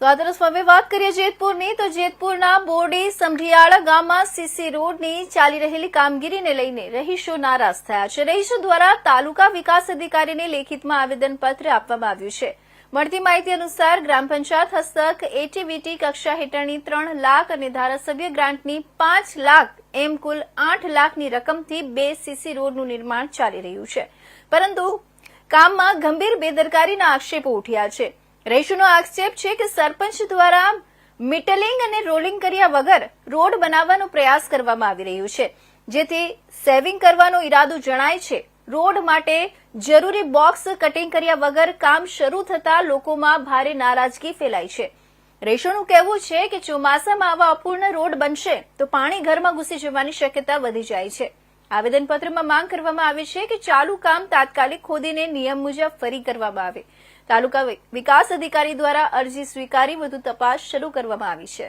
તો આ તરફ હવે વાત કરીએ જેતપુરની. તો જેતપુરના બોરડી સમઢિયાળા ગામમાં સીસી રોડની ચાલી રહેલી કામગીરીને લઈને રહીશો નારાજ થયા છે. રહીશો દ્વારા તાલુકા વિકાસ અધિકારીને લેખિતમાં આવેદનપત્ર આપવામાં આવ્યું છે. મળતી માહિતી અનુસાર ગ્રામ પંચાયત હસ્તક એટીવીટી કક્ષા હેઠળની ત્રણ લાખ અને ધારાસભ્ય ગ્રાન્ટની પાંચ લાખ એમ કુલ આઠ લાખની રકમથી બે સીસી રોડનું નિર્માણ ચાલી રહ્યું છે. પરંતુ કામમાં ગંભીર બેદરકારીના આક્ષેપો ઉઠ્યા છે. રહીશોનો આક્ષેપ છે કે સરપંચ દ્વારા મિટલિંગ અને રોલિંગ કર્યા વગર રોડ બનાવવાનો પ્રયાસ કરવામાં આવી રહ્યો છે. જેથી સેવિંગ કરવાનો ઈરાદો જણાય છે. રોડ માટે જરૂરી બોક્સ કટિંગ કર્યા વગર કામ શરૂ થતા લોકોમાં ભારે નારાજગી ફેલાઈ છે. રેશોનું કહેવું છે કે ચોમાસામાં આવા અપૂર્ણ રોડ બનશે તો પાણી ઘરમાં ઘૂસી જવાની શક્યતા વધી જાય છે. આવેદનપત્રમાં માંગ કરવામાં આવી છે કે ચાલુ કામ તાત્કાલિક ખોદીને નિયમ મુજબ ફરી કરવામાં આવે. તાલુકા વિકાસ અધિકારી દ્વારા અરજી સ્વીકારી વધુ તપાસ શરૂ કરવામાં આવી છે.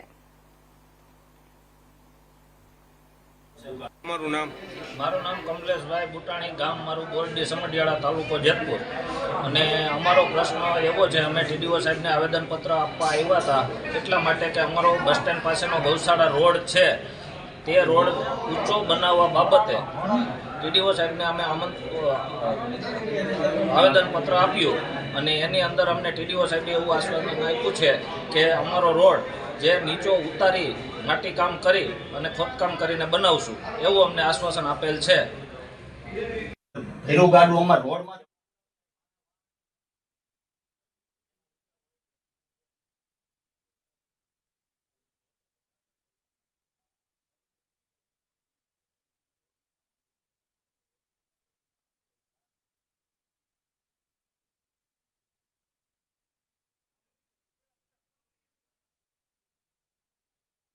મારું નામ? મારું નામ કમલેશભાઈ બુટાણી ગામ મારું બોરડી સમઢિયાળા તાલુકો જેતપુર. અને અમારો પ્રશ્ન એવો છે અમે ટીડીઓ સાહેબને આવેદનપત્ર આપવા આવ્યા હતા એટલા માટે કે અમારો બસ સ્ટેન્ડ પાસેનો ગૌશાળા રોડ છે. તે રોડ ઊંચો બનાવવા બાબતે ટીડીઓ સાહેબને અમે આમંત્ર આવેદનપત્ર આપ્યું. અને એની અંદર અમને ટીડીઓ સાહેબે એવું આશ્વાસન આપ્યું છે કે અમારો રોડ જે નીચો ઉતારી માટીકામ કરી અને ખોદકામ કરીને બનાવશું, એવું અમને આશ્વાસન આપેલ છે. રોડમાં